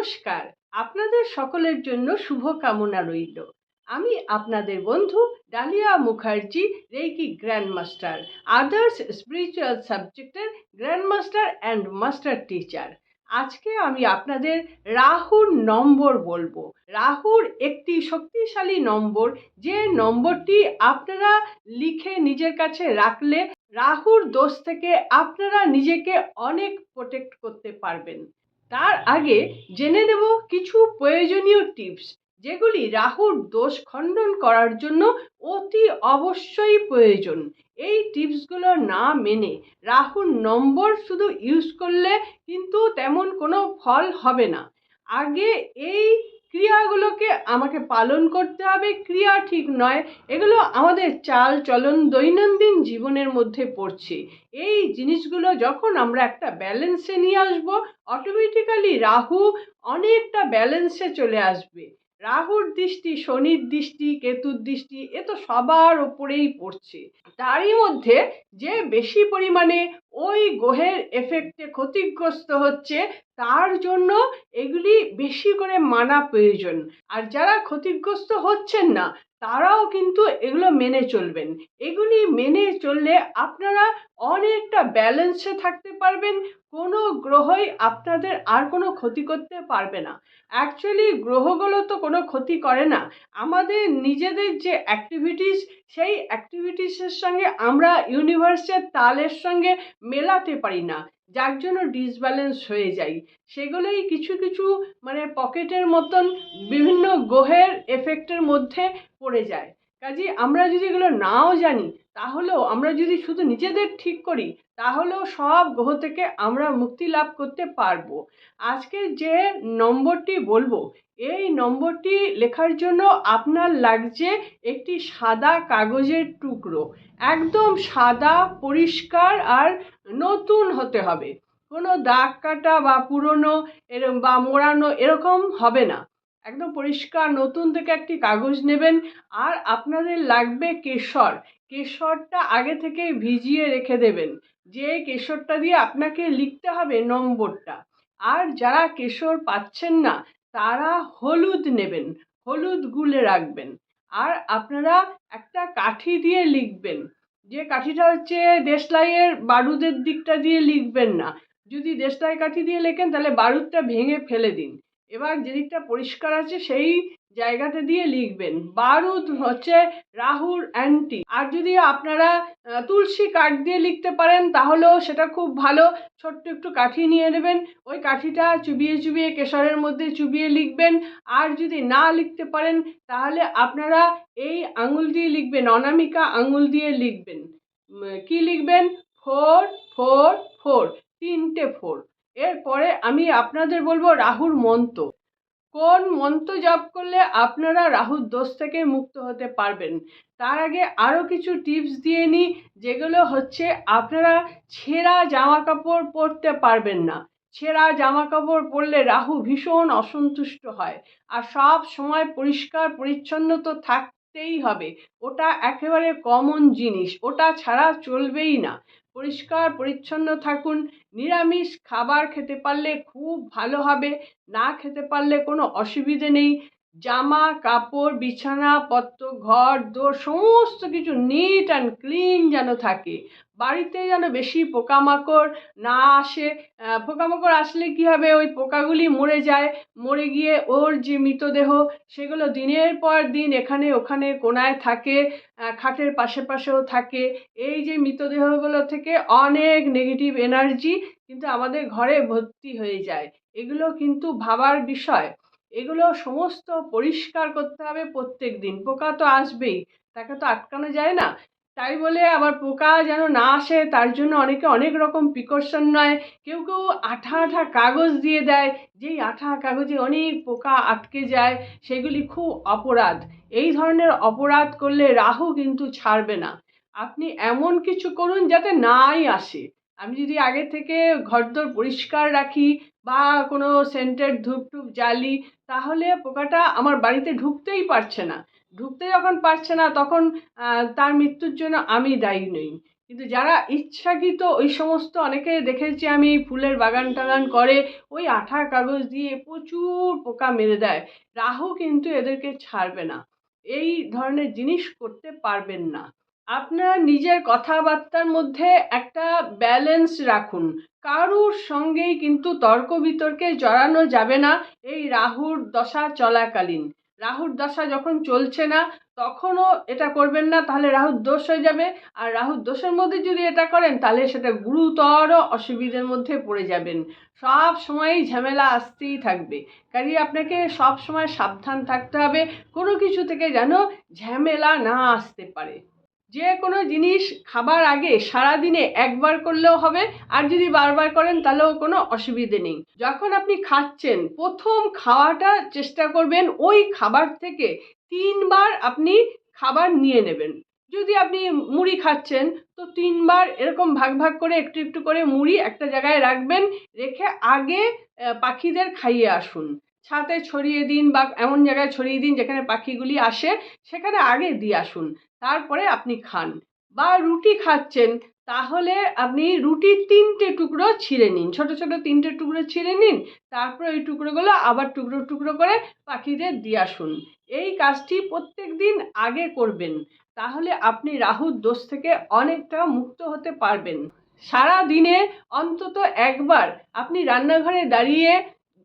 নমস্কার। আপনাদের সকলের জন্য শুভকামনা রইল। আমি আপনাদের বন্ধু Dalia Mukherjee Reiki grand master others spiritual সাবজেক্টের grand master and master teacher. আজকে আমি আপনাদের রাহুর নম্বর বলব। রাহুর একটি শক্তিশালী নম্বর, যে নম্বরটি আপনারা লিখে নিজের কাছে রাখলে রাহুর দোষ থেকে আপনারা নিজেকে অনেক প্রোটেক্ট করতে পারবেন। তার আগে জেনে নেব কিছু প্রয়োজনীয় টিপস, যেগুলি রাহুর দোষ খণ্ডন করার জন্য অতি অবশ্যই প্রয়োজন। এই টিপসগুলো না মেনে রাহুর নম্বর শুধু ইউজ করলে কিন্তু তেমন কোনো ফল হবে না। আগে এই ক্রিয়াগুলোকে আমাকে পালন করতে হবে, ক্রিয়া ঠিক নয়, এগুলো আমাদের চাল চলন দৈনন্দিন জীবনের মধ্যে পড়ছে। এই জিনিসগুলো যখন আমরা একটা ব্যালেন্সে নিয়ে আসব অটোমেটিক্যালি রাহু অনেকটা ব্যালেন্সে চলে আসবে। রাহুর দৃষ্টি, শনির দৃষ্টি, কেতুর দৃষ্টি, এ তো সবার ওপরেই পড়ছে। তারই মধ্যে যে বেশি পরিমাণে ওই গ্রহের এফেক্টে ক্ষতিগ্রস্ত হচ্ছে, তার জন্য এগুলি বেশি করে মানা প্রয়োজন। আর যারা ক্ষতিগ্রস্ত হচ্ছেন না তারাও কিন্তু এগুলো মেনে চলবেন। এগুলি মেনে চললে আপনারা অনেকটা ব্যালেন্সে থাকতে পারবেন, কোনো গ্রহই আপনাদের আর কোনো ক্ষতি করতে পারবে না। অ্যাকচুয়ালি গ্রহগুলো তো কোনো ক্ষতি করে না। আমাদের নিজেদের যে অ্যাক্টিভিটিস সেই অ্যাক্টিভিটিসের সঙ্গে আমরা ইউনিভার্সের তালের সঙ্গে মেলাতে পারি না। যার জন্য ডিসব্যালেন্স হয়ে যায়। সেগুলোই কিছু কিছু মানে পকেটের মতন বিভিন্ন গ্রহের এফেক্টের মধ্যে পড়ে যায়। কাজে আমরা যদি এগুলো নাও জানি তাহলেও আমরা যদি শুধু নিজেদের ঠিক করি, তাহলেও সব গ্রহ থেকে আমরা মুক্তি লাভ করতে পারব। আজকে যে নম্বরটি বলব, এই নম্বরটি লেখার জন্য আপনার লাগছে একটি সাদা কাগজের টুকরো। একদম সাদা, পরিষ্কার আর নতুন হতে হবে। কোনো দাগ কাটা বা পুরনো, এরম বা মোড়ানো এরকম হবে না। একদম পরিষ্কার, নতুন থেকে একটি কাগজ নেবেন। আর আপনাদের লাগবে কেশর। কেশরটা আগে থেকে ভিজিয়ে রেখে দেবেন। যে কেশরটা দিয়ে আপনাকে লিখতে হবে নম্বরটা। আর যারা কেশর পাচ্ছেন না, তারা হলুদ নেবেন, হলুদ গুলে রাখবেন। আর আপনারা একটা কাঠি দিয়ে লিখবেন। যে কাঠিটা হচ্ছে দেশলাইয়ের বারুদের দিকটা দিয়ে লিখবেন না। যদি দেশলাই কাঠি দিয়ে লেখেন, তাহলে বারুদটা ভেঙে ফেলে দিন। এবার যেদিকটা পরিষ্কার আছে, সেই জায়গাটা দিয়ে লিখবেন। বারুদ হচ্ছে রাহুর অ্যান্টি আর যদি আপনারা তুলসী কাঠ দিয়ে লিখতে পারেন, তাহলেও সেটা খুব ভালো। ছোট্ট একটু কাঠি নিয়ে নেবেন। ওই কাঠিটা চুবিয়ে চুবিয়ে কেশরের মধ্যে চুবিয়ে লিখবেন। আর যদি না লিখতে পারেন, তাহলে আপনারা এই আঙুল দিয়ে লিখবেন, অনামিকা আঙুল দিয়ে লিখবেন। কি লিখবেন? ফোর ফোর ফোর, তিনটে ফোর। এরপরে আমি আপনাদের বলব রাহুর মন্ত্র। কোন মন্ত্র জপ করলে আপনারা রাহুর দোষ থেকে মুক্ত হতে পারবেন? তার আগে আরও কিছু টিপস দিয়ে নিই, যেগুলো হচ্ছে আপনারা ছেঁড়া জামা কাপড় পরতে পারবেন না। ছেঁড়া জামা কাপড় পরলে রাহু ভীষণ অসন্তুষ্ট হয়। আর সব সময় পরিষ্কার পরিচ্ছন্ন তো থাকতেই হবে। ওটা একেবারে কমন জিনিস। ওটা ছাড়া চলবেই না। পরিষ্কার, পরিচ্ছন্ন থাকুন। নিরামিষ খাবার খেতে পারলে খুব ভালো হবে। না খেতে পারলে কোনো অসুবিধে নেই। জামা, কাপড় বিছানাপত্র ঘর, দোর, সমস্ত কিছু নিট অ্যান্ড ক্লিন যেন থাকে। বাড়িতে যেন বেশি পোকামাকড় না আসে পোকামাকড় আসলে কী হবে? ওই পোকাগুলি মরে যায়, মরে গিয়ে ওর যে মৃতদেহ, সেগুলো দিনের পর দিন এখানে ওখানে কোনায় থাকে খাটের পাশে পাশেও থাকে। এই যে মৃতদেহগুলো থেকে অনেক নেগেটিভ এনার্জি কিন্তু আমাদের ঘরে ভর্তি হয়ে যায়। এগুলো কিন্তু ভাবার বিষয়। এগুলো সমস্ত পরিষ্কার করতে হবে প্রত্যেক দিন পোকা তো আসবেই, তাকে তো আটকানো যায় না। তাই বলে আবার পোকা যেন না আসে, তার জন্য অনেকে অনেক রকম প্রিকশন নেয়। কেউ কেউ আঠা আঠা কাগজ দিয়ে দেয়, যেই আঠা কাগজে অনেক পোকা আটকে যায়, সেগুলি খুব অপরাধ। এই ধরনের অপরাধ করলে রাহু কিন্তু ছাড়বে না। আপনি এমন কিছু করুন যাতে নাই আসে। আমি যদি আগে থেকে ঘরদোর পরিষ্কার রাখি বা কোনো সেন্টেড ধূপ টুপ জ্বালি, তাহলে পোকাটা আমার বাড়িতে ঢুকতেই পারছে না। ঢুকতে যখন পারছে না, তখন তার মৃত্যুর জন্য আমি দায়ী নই। কিন্তু যারা ইচ্ছাকৃত ওই সমস্ত, অনেকে দেখেছি আমি ফুলের বাগান টাগান করে, ওই আঠা কাগজ দিয়ে প্রচুর পোকা মেরে দেয়। রাহু কিন্তু এদেরকে ছাড়বে না। এই ধরনের জিনিস করতে পারবেন না। আপনার নিজের কথাবার্তার মধ্যে একটা ব্যালেন্স রাখুন। কারুর সঙ্গেই কিন্তু তর্ক বিতর্কে জড়ানো যাবে না, এই রাহুর দশা চলাকালীন। রাহুর দশা যখন চলছে না, তখনও এটা করবেন না, তাহলে রাহুর দোষ হয়ে যাবে। আর রাহুর দোষের মধ্যে যদি এটা করেন, তাহলে সেটা গুরুতর অসুবিধার মধ্যে পড়ে যাবেন। সব সময়ই ঝামেলা আসতেই থাকবে। কাজে আপনাকে সব সময় সাবধান থাকতে হবে। কোনো কিছু থেকে যেন ঝামেলা না আসতে পারে। যে কোনো জিনিস খাবার আগে সারাদিনে একবার করলেও হবে, আর যদি বারবার করেন তাহলেও কোনো অসুবিধে নেই। যখন আপনি খাচ্ছেন, প্রথম খাওয়াটা চেষ্টা করবেন ওই খাবার থেকে তিনবার আপনি খাবার নিয়ে নেবেন। যদি আপনি মুড়ি খাচ্ছেন, তো তিনবার এরকম ভাগ ভাগ করে একটু একটু করে মুড়ি একটা জায়গায় রাখবেন, রেখে আগে পাখিদের খাইয়ে আসুন। ছাতে ছড়িয়ে দিন বা এমন জায়গায় ছড়িয়ে দিন যেখানে পাখিগুলি আসে, সেখানে আগে দিয়ে আসুন। তারপরে আপনি খান। বা রুটি খাচ্ছেন, তাহলে আপনি রুটির তিনটে টুকরো ছিঁড়ে নিন। ছোট ছোট তিনটে টুকরো ছিঁড়ে নিন, তারপর ওই টুকরোগুলো আবার টুকরো টুকরো করে পাখিদের দিয়ে আসুন। এই কাজটি প্রত্যেক দিন আগে করবেন, তাহলে আপনি রাহুর দোষ থেকে অনেকটা মুক্ত হতে পারবেন। সারা দিনে অন্তত একবার আপনি রান্নাঘরে দাঁড়িয়ে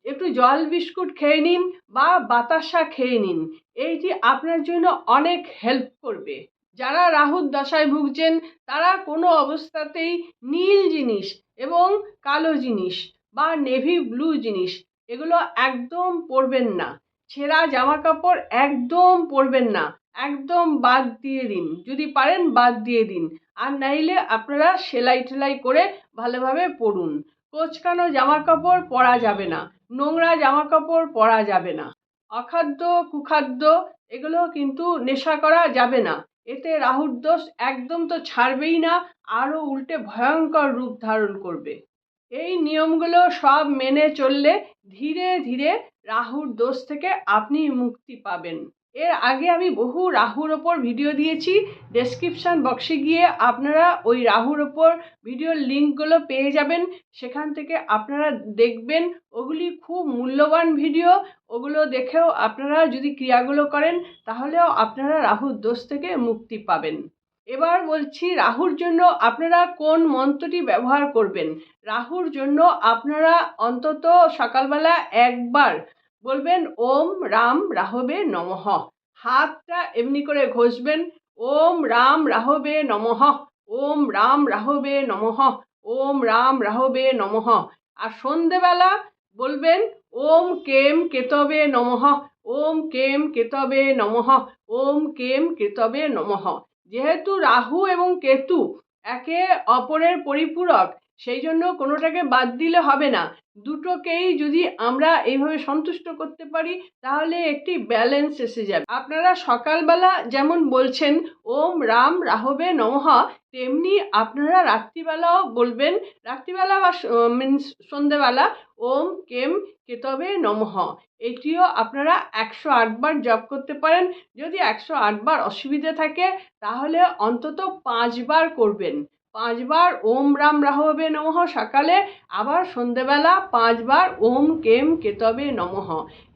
একটু জল বিস্কুট খেয়ে নিন বা বাতাসা খেয়ে নিন। এইটি আপনার জন্য অনেক হেল্প করবে। যারা রাহুর দশায় ভুগছেন, তারা কোনো অবস্থাতেই নীল জিনিস এবং কালো জিনিস বা নেভি ব্লু জিনিস এগুলো একদম পরবেন না। ছেঁড়া জামা কাপড় একদম পরবেন না। একদম বাদ দিয়ে দিন। যদি পারেন বাদ দিয়ে দিন। আর নাইলে আপনারা সেলাই টেলাই করে ভালোভাবে পরুন। কোচকানো জামা কাপড় পরা যাবে না। নোংরা জামা কাপড় পরা যাবে না। অখাদ্য, কুখাদ্য, এগুলো কিন্তু নেশা করা যাবে না। এতে রাহুর দোষ একদম তো ছাড়বেই না, আরও উল্টে ভয়ঙ্কর রূপ ধারণ করবে। এই নিয়মগুলো সব মেনে চললে ধীরে ধীরে রাহুর দোষ থেকে আপনি মুক্তি পাবেন। এর আগে আমি বহু রাহুর ওপর ভিডিও দিয়েছি। ডেসক্রিপশান বক্সে গিয়ে আপনারা ওই রাহুর ওপর ভিডিওর লিঙ্কগুলো পেয়ে যাবেন। সেখান থেকে আপনারা দেখবেন ওগুলি খুব মূল্যবান ভিডিও ওগুলো দেখেও আপনারা যদি ক্রিয়াগুলো করেন, তাহলেও আপনারা রাহুর দোষ থেকে মুক্তি পাবেন। এবার বলছি রাহুর জন্য আপনারা কোন মন্ত্রটি ব্যবহার করবেন? রাহুর জন্য আপনারা অন্তত সকালবেলা একবার বলবেন, ওম রাম রাহবে নমঃ। হাতটা এমনি করে ঘষবেন, ওম রাম রাহবে নমঃ। ওম রাম রাহবে নমঃ। ওম রাম রাহবে নমঃ। আর সন্ধেবেলা বলবেন, ওম কেম কেতবে নমঃ? ওম কেম কেতবে নমঃ? ওম কেম কেতবে নমঃ? যেহেতু রাহু এবং কেতু একে অপরের পরিপূরক সেই জন্য কোনোটাকে বাদ দিলে হবে না। দুটোকেই যদি আমরা এইভাবে সন্তুষ্ট করতে পারি, তাহলে একটি ব্যালেন্স এসে যাবে। আপনারা সকালবেলা যেমন বলছেন, ওম রাম রাহবে নমঃ তেমনি আপনারা রাত্রিবেলাও বলবেন, রাত্রিবেলা বা মিন্স সন্ধেবেলা ওম কেম কেতবে নমঃ এটিও আপনারা একশো আটবার জপ করতে পারেন। যদি একশো আটবার অসুবিধে থাকে, তাহলে অন্তত পাঁচবার করবেন। পাঁচবার ওম রাম রাহবে নমঃ। সকালে আবার সন্ধেবেলা পাঁচবার ওম কেম কেতবে নমঃ।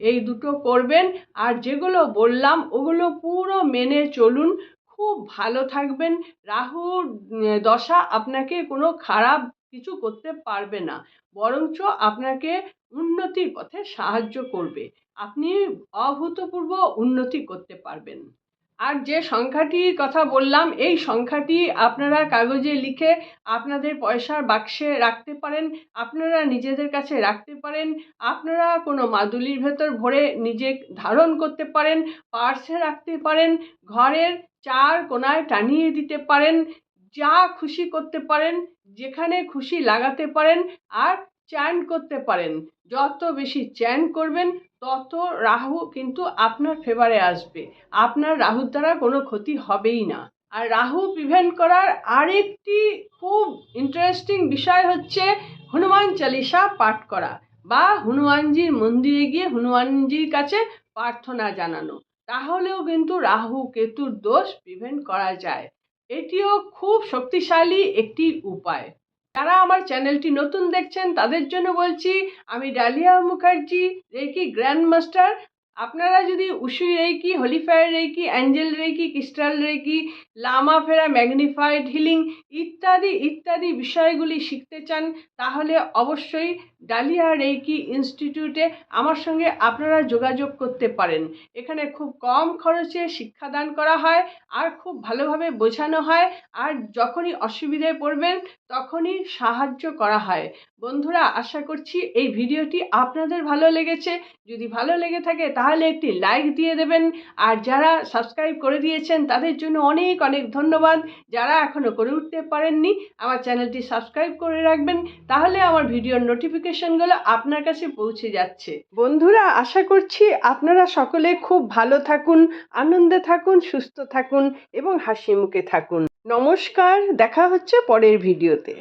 এই দুটো করবেন, আর যেগুলো বললাম ওগুলো পুরো মেনে চলুন। খুব ভালো থাকবেন। রাহুর দশা আপনাকে কোনো খারাপ কিছু করতে পারবে না, বরঞ্চ আপনাকে উন্নতির পথে সাহায্য করবে। আপনি অভূতপূর্ব উন্নতি করতে পারবেন। আর যে সংখ্যাটির কথা বললাম, এই সংখ্যাটি আপনারা কাগজে লিখে আপনাদের পয়সার বাক্সে রাখতে পারেন, আপনারা নিজেদের কাছে রাখতে পারেন, আপনারা কোনো মাদুলির ভেতর ভরে নিজে ধারণ করতে পারেন, পার্সে রাখতে পারেন, ঘরের চার কোনায় টানিয়ে দিতে পারেন, যা খুশি করতে পারেন, যেখানে খুশি লাগাতে পারেন আর চ্যান করতে পারেন। যত বেশি চ্যান করবেন তত রাহু কিন্তু আপনার ফেভারে আসবে। আপনার রাহুর দ্বারা কোনো ক্ষতি হবেই না। আর রাহু প্রিভেন্ট করার আরেকটি খুব ইন্টারেস্টিং বিষয় হচ্ছে হনুমান চালিসা পাঠ করা বা হনুমানজির মন্দিরে গিয়ে হনুমানজির কাছে প্রার্থনা জানানো। তাহলেও কিন্তু রাহু কেতুর দোষ প্রিভেন্ট করা যায়। এটিও খুব শক্তিশালী একটি উপায়। যারা আমার চ্যানেলটি নতুন দেখছেন, তাদের জন্য বলছি, আমি Dalia Mukherjee Reiki grand master আপনারা যদি Usui Reiki Holy Fire Reiki angel Reiki crystal Reiki lama fera, magnified healing ইত্যাদি ইত্যাদি বিষয়গুলি শিখতে চান, তাহলে অবশ্যই ডালিয়া রেকি ইনস্টিটিউটে আমার সঙ্গে আপনারা যোগাযোগ করতে পারেন। এখানে খুব কম খরচে শিক্ষাদান করা হয় আর খুব ভালোভাবে বোঝানো হয় আর যখনই অসুবিধায় পড়বেন তখনই সাহায্য করা হয়। বন্ধুরা, আশা করছি এই ভিডিওটি আপনাদের ভালো লেগেছে। যদি ভালো লেগে থাকে তাহলে একটি লাইক দিয়ে দেবেন। আর যারা সাবস্ক্রাইব করে দিয়েছেন তাদের জন্য অনেক অনেক ধন্যবাদ। যারা এখনও করে উঠতে পারেননি, আমার চ্যানেলটি সাবস্ক্রাইব করে রাখবেন। তাহলে আমার ভিডিওর নোটিফিকেশনগুলো আপনার কাছে পৌঁছে যাচ্ছে। বন্ধুরা, আশা করছি আপনারা সকলে খুব ভালো থাকুন, আনন্দে থাকুন, সুস্থ থাকুন এবং হাসি মুখে থাকুন। নমস্কার, দেখা হচ্ছে পরের ভিডিওতে